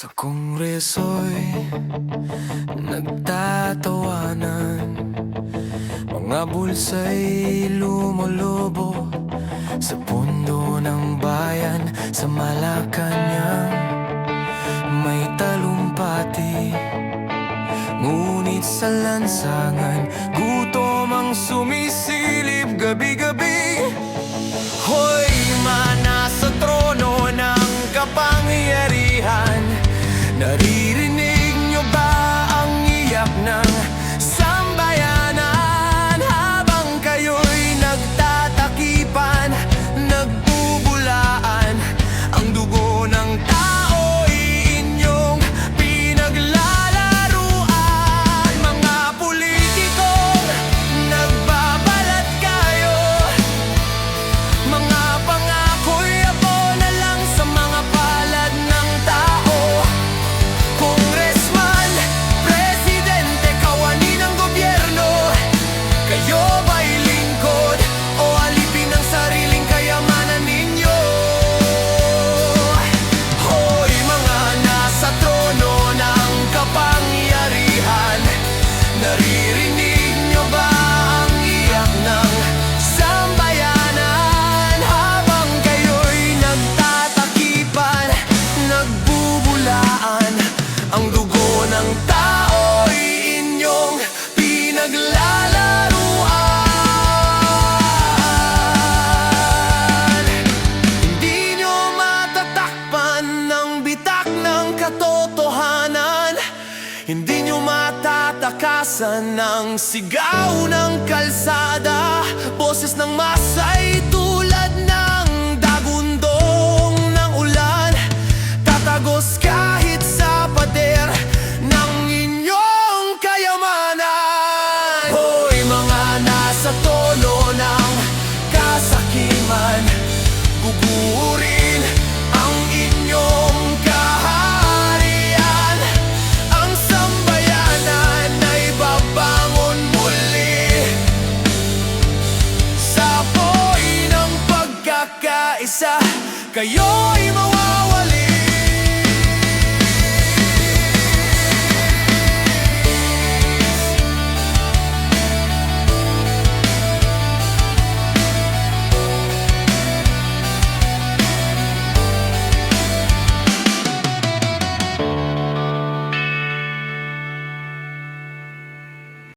Sa kongreso'y nagtatawanan. Mga bulsa'y lumulubo Sa pundo ng bayan Sa Malacanang may talumpati. Ngunit sa lansangan Ngunit I'll naranasan ng sigaw ng mag-isa Kayo'y mag